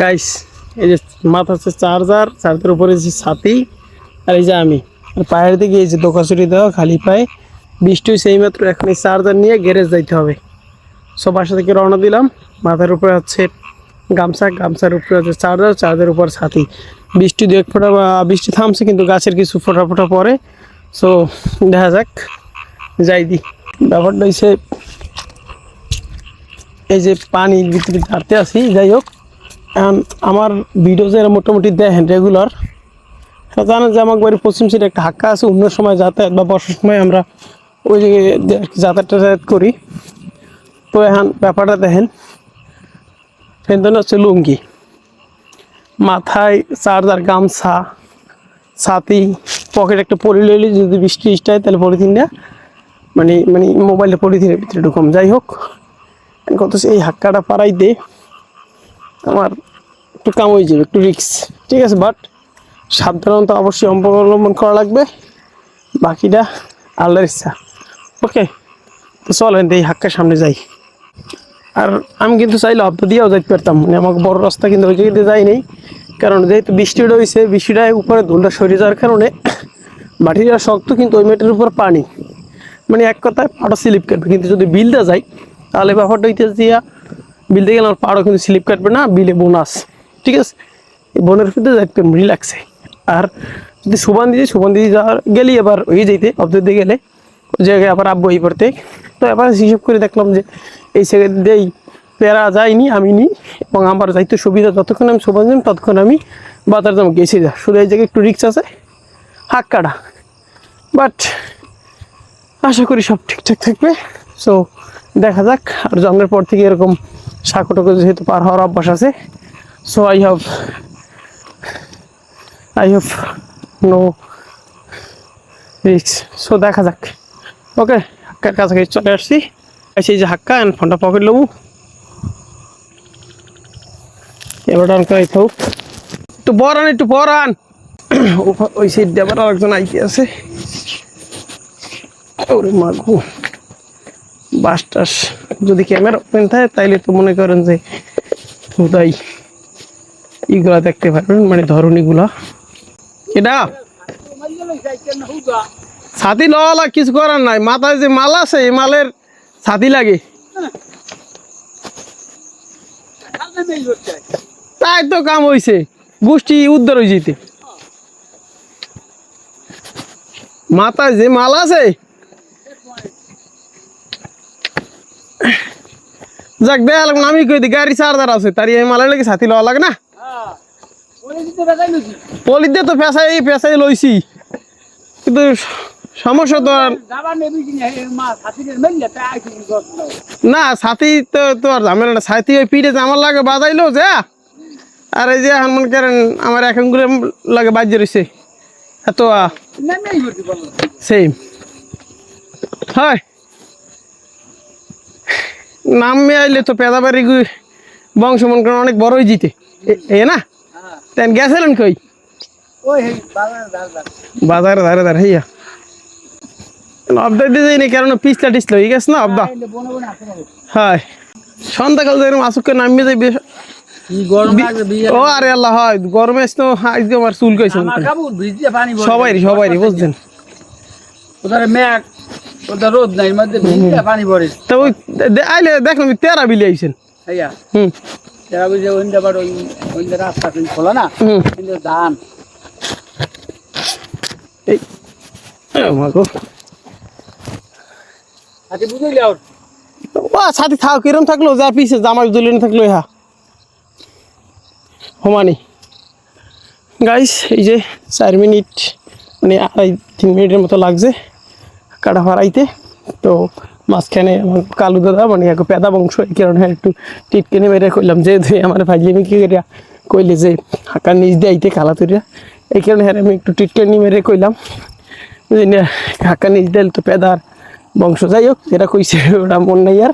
Guys এই যে মাথা হচ্ছে চার্জার চার্জার উপরে যে ছাতি, আর এই যে আমি। আর পায়ের দিকে এই যে দোকাচুরি দেওয়া, খালি পায়ে। বৃষ্টি সেই মাত্র, এখন এই চার্জার নিয়ে গ্যারেজ যাইতে হবে। সব বাসা থেকে রওনা দিলাম। মাথার উপরে হচ্ছে গামছা, গামছার উপরে হচ্ছে চার্জার চার্জার উপর ছাতি। বৃষ্টি দু এক ফোঁটা বৃষ্টি থামছে, কিন্তু গাছের কিছু ফোটা ফোটা পরে সো দেখা যাক, যাই দি। ব্যাপারটা হচ্ছে এই যে পানির ভিতরে হাঁটতে আসি যাই হোক। আমার ভিডিও যারা মোটামুটি দেখেন রেগুলার জানেন যে আমার বাড়ির পশ্চিম সাইডে একটা হাক্কা আছে, অন্য সময় যাতায়াত বা বর্ষার সময় আমরা ওই যে যাতায়াত টাতায়াত করি। তো এখন ব্যাপারটা দেখেন ফেন্দন হচ্ছে লুঙ্গি। মাথায় চার্জার, গামছা, ছাতি পকেট একটা পলি লইলে যদি বৃষ্টি টিষ্টি হয় তাহলে পলিথিনটা মানে মানে মোবাইলে পলিথিনের ভিতরে ঢুকাম। যাই হোক কত এই হাক্কাটা পাড়াইতে আমার একটু কাম হয়ে যাবে, একটু রিক্স ঠিক আছে বাট সাবধানতা অবশ্যই অবলম্বন করা লাগবে। বাকিটা আল্লাহর ইচ্ছা। ওকে তো চলেন, এই হাক্কার সামনে যাই। আর আমি কিন্তু চাইলে অব্দ দিয়েও যাইতে পারতাম। মানে আমাকে বড় রাস্তা কিন্তু ওই জায়গাতে যাই নেই। কারণ যেহেতু বৃষ্টিটা হয়েছে বৃষ্টিটা উপরে ধুলটা সরে যাওয়ার কারণে মাটিটা শক্ত কিন্তু ওই মাটির উপর পানি। মানে এক কথায় পাটা স্লিপ কাটবে। কিন্তু যদি বিলটা যাই, তাহলে ব্যাপারটা হইতে দিয়া বিলতে গেলে আমার পাড়ও কিন্তু স্লিপ কাটবে না, বিলে বোনাস। ঠিক আছে? বোনের ভিতরে যাইতে রিল্যাক্সে আর যদি সুবান দিদি সুবান দিদি যাওয়ার গেলি এবার ওই যাইতে অব্দ দিয়ে গেলে। ওই জায়গায় আবার আব্বু এই পড়তে। তো এবার হিসেব করে দেখলাম যে, এই সেকেন্ড দিয়েই প্যারা যায়নি, আমি নি, এবং আমার যাইতে সুবিধা যতক্ষণ আমি সুবান যাই ততক্ষণ আমি বাজার দাম গেছি যা, শুধু এই জায়গায় একটু রিক্স আছে, হাক কাটা। বাট আশা করি সব ঠিকঠাক থাকবে। সো দেখা যাক, আর জন্মের পর থেকে এরকম সাঁকোটাকে যেহেতু পার হওয়ার অভ্যাস আছে so I have I have no রিক্স সো দেখা যাক। ওকে হাক্কার কাছাকাছি চলে আসছি। এসে এই যে হাক্কা অ্যান্ড ফোনটা পকেট নেব এবার অন করে থাকুক একটু বরান একটু বরান ওই সাইড দিয়ে আবার আরেকজন আইতে আছে। ওরে মাগো বাস টাস। যদি ক্যামেরা ওপেন থাকে, তাইলে তো মনে করেন যে বোধহয় ইগুলা দেখতে পারবেন মানে ধরনীগুলা এটা? ছাতি লওয়ালা কিছু করার নাই। মাথায় যে মাল আছে, এই মালের ছাতি লাগে। তাই তো কাম হইছে। গোষ্ঠী উদ্ধার হয়ে যেতে মাথায় যে মাল আছে যাক দেয়া লাগবে আমি কই দি গাড়ি চার্জার আছে তার এই মালের লাগে ছাতি লওয়া লাগে না? পলি দিয়ে তো পেশাই পেশাই লইছি। কিন্তু সমস্যা তো আর না ছাতি তো তো আর ঝামেলা না। ছাতি ওই পিঠে আমার লাগে বাজাইলো যে আর এই যে এখন মনে করেন আমার এখন করে লাগে বাজিয়ে রয়েছে এত সেম হয়। নামে আইলে তো পেদাবাড়ি বংশ মন করেন অনেক বড়ই জিতে। এ না? তেন গেছিলেন কই? বাজারে ধারে ধারে। হইয়া। অবদা দিয়ে যাইনি কারণ পিছলা টিছলা হয়ে গেছে না অবদা হয় সন্ধ্যাকাল যেরকম আসুক নামিয়ে যাই বেশ ও আরে আল্লাহ হয় গরমে আসতে আজকে আমার চুল কইছে। সবাই সবাই বুঝছেন? রোদ নাই মধ্যে ভিজে পানি পড়ে। তো ওই আইলে দেখলাম তেরা বিলি আইছেন। ভাইয়া হুম। যারা বুঝে ওইটা আবার ওই ওইটা রাস্তা খোলা না? কিন্তু ধান এই মাগো। আচ্ছা বুঝলি আর ও সাথে থাক কিরম থাকল যার পিছে জামাই দুলিন থাকল ইহা। সমানি গাইস এই যে চার মিনিট মানে আড়াই তিন মিনিটের মতো লাগছে। কাটা ফাড়াইতে তো মাঝখানে আমার কালু দাদা মানে এক পেদা বংশ, এই কারণে একটু টিটকেনে মেরে কইলাম, যে তুই আমার ভাইজি আমি কি করিয়া কইলে যে হাঁকা নিচ দিয়ে আইতে, কালা তুরিয়া। এই কারণে হ্যাঁ আমি একটু টিটকেনি মেরে কইলাম। হাঁকা নিচ দিল তো পেদার বংশ। যাই হোক, যেটা কইছে, ওটা মন নাই আর।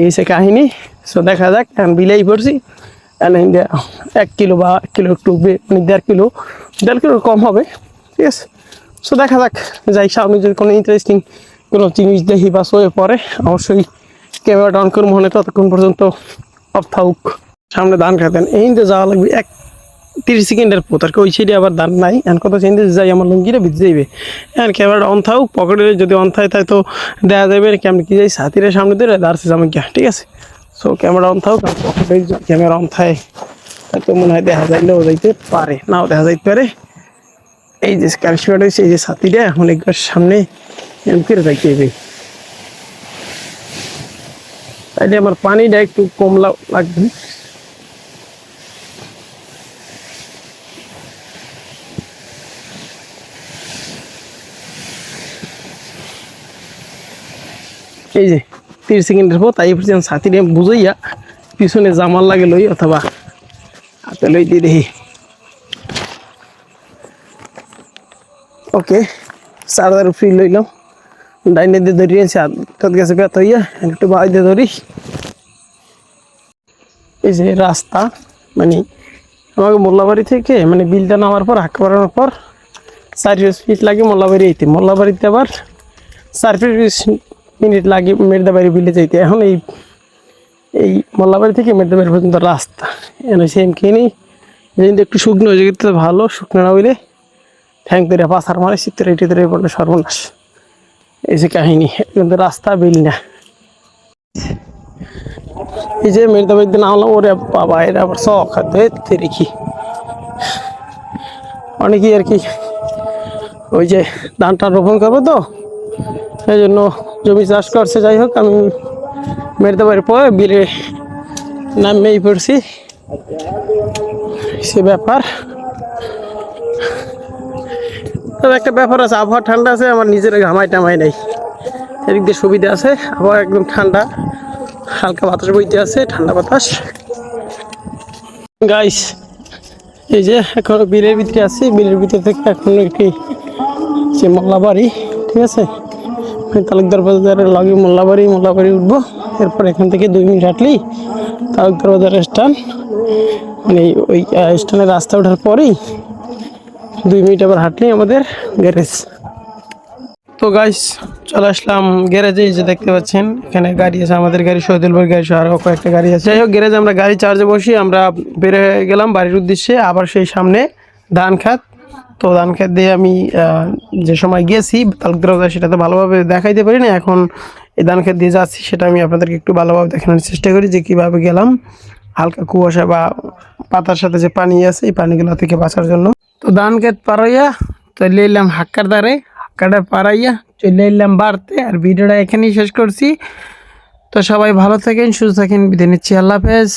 এই সে কাহিনী। সো দেখা যাক, এখন বিলাই পড়ছি। এক কিলো বা এক কিলো একটু মানে দেড় কিলো দেড় কিলো কম হবে, ঠিক আছে? সো দেখা যাক। যাই সামনে যদি কোনো ইন্টারেস্টিং কোনো জিনিস দেখি বা শোয়ে পরে অবশ্যই ক্যামেরাটা অন করব মনে ততক্ষণ পর্যন্ত অফ থাকুক। সামনে ধান খাতেন এই তো যাওয়া লাগবে, এক তিরিশ সেকেন্ডের পথ। আর ওই সাইডে আবার ধান নাই। এখন কথা চিন্তা যাই, আমার লুঙ্গিটা ভিজে যাইবে। এখন ক্যামেরাটা অন থাকুক পকেটে যদি অন থাকে, তাই তো দেখা যাবে। কেমন কি যাই সাথীরের সামনে দিয়ে দাঁড়ছে গিয়া, ঠিক আছে? সো ক্যামেরা অন আর পকেটে ক্যামেরা অন থাকে তাই তো মনে হয় দেখা যাইলেও যাইতে পারে। নাও, দেখা যাইতে পারে। এই যে কারিশমাটা হয়েছে এই যে সাথীটা এখন একবার সামনে এরকম করে যাইতে হবে। তাইলে আমার পানিটা একটু কম লাগবে। এই যে তিরিশ সেকেন্ডের পর তাই পর্যন্ত নিয়ে বুঝাইয়া পিছনে জামাল লাগে লই অথবা হাতে লই দিয়ে দেখি। ওকে চার্জার ফ্রি লইলাম। ডাইনে দিয়ে ধরিয়ে হাত গেছে ব্যথ হইয়া একটু বাই দিয়ে ধরি। এই যে রাস্তা মানে আমাকে মোল্লাবাড়ি থেকে মানে বিলটা নামার পর, হাঁকা বাড়ানোর পর চার ফিট লাগে মোল্লাবাড়ি এইতে মোল্লাবাড়িতে আবার চার ফিট মিনিট লাগে মেরদাবাড়ি বিলে যাইতে। এখন এই এই মোল্লাবাড়ি থেকে মেরদাবাড়ি পর্যন্ত রাস্তা। এনে সেম কিনি। যেদিন একটু শুকনো হয়ে যেতে ভালো, শুকনো না হইলে ঠ্যাং ধরে পাথার মারে শীতের এটি ধরে পড়লে সর্বনাশ। এই যে কাহিনী, কিন্তু রাস্তা বিল না। এই যে মেরদাবাড়িতে নামলাম ওরে বাবা, এরা আবার শখ ধরতে রেখি অনেকেই আর কি ওই যে ধানটা রোপণ করব তো, এই জন্য জমি চাষ করছে। যাই হোক, আমি পারি পরে বিলে নামেই পড়ছি। সে ব্যাপার। তবে একটা ব্যাপার আছে, আবহাওয়া ঠান্ডা আছে, আমার নিজের ঘামাই টামাই নাই। এদিক দিয়ে সুবিধা আছে, আবহাওয়া একদম ঠান্ডা, হালকা বাতাস বইতে আছে, ঠান্ডা বাতাস। গাইস এই যে এখন বিলের ভিতরে আছি, বিলের ভিতর থেকে এখন একটি যে মোল্লাবাড়ি, ঠিক আছে? তালুকদার বাজারের লগে মোল্লাবাড়ি মোল্লাবাড়ি উঠবো। এরপর এখান থেকে দুই মিনিট হাঁটলেই তালুকদার বাজারের স্টান মানে ওই স্টানের রাস্তা ওঠার পরেই দুই মিনিট আবার হাঁটলেই আমাদের গ্যারেজ। তো গাইস চলে আসলাম গ্যারেজে যে দেখতে পাচ্ছেন, এখানে গাড়ি আছে, আমাদের গাড়ি শহীদুল ভাই গাড়ি, সহ আরও কয়েকটা গাড়ি আছে। যাই হোক, গ্যারেজে আমরা গাড়ি চার্জে বসি, আমরা হয়ে গেলাম বাড়ির উদ্দেশ্যে, আবার সেই সামনে ধান খাত। তো ধান খাত দিয়ে আমি যে সময় গেছি তালুকদার সেটা তো ভালোভাবে দেখাইতে পারি না, এখন এই ধান খাত দিয়ে যাচ্ছি, সেটা আমি আপনাদেরকে একটু ভালোভাবে দেখানোর চেষ্টা করি যে কীভাবে গেলাম। হালকা কুয়াশা বা পাতার সাথে যে পানি আছে, এই পানিগুলো থেকে বাঁচার জন্য। তো ধান খেত পারাইয়া চলে এলাম হাক্কার দ্বারে হাক্কাটা পারাইয়া চলে এলাম বাড়তে। আর ভিডিওটা এখানেই শেষ করছি। তো সবাই ভালো থাকেন, সুস্থ থাকেন, বিদায় নিচ্ছি। আল্লাহ হাফেজ।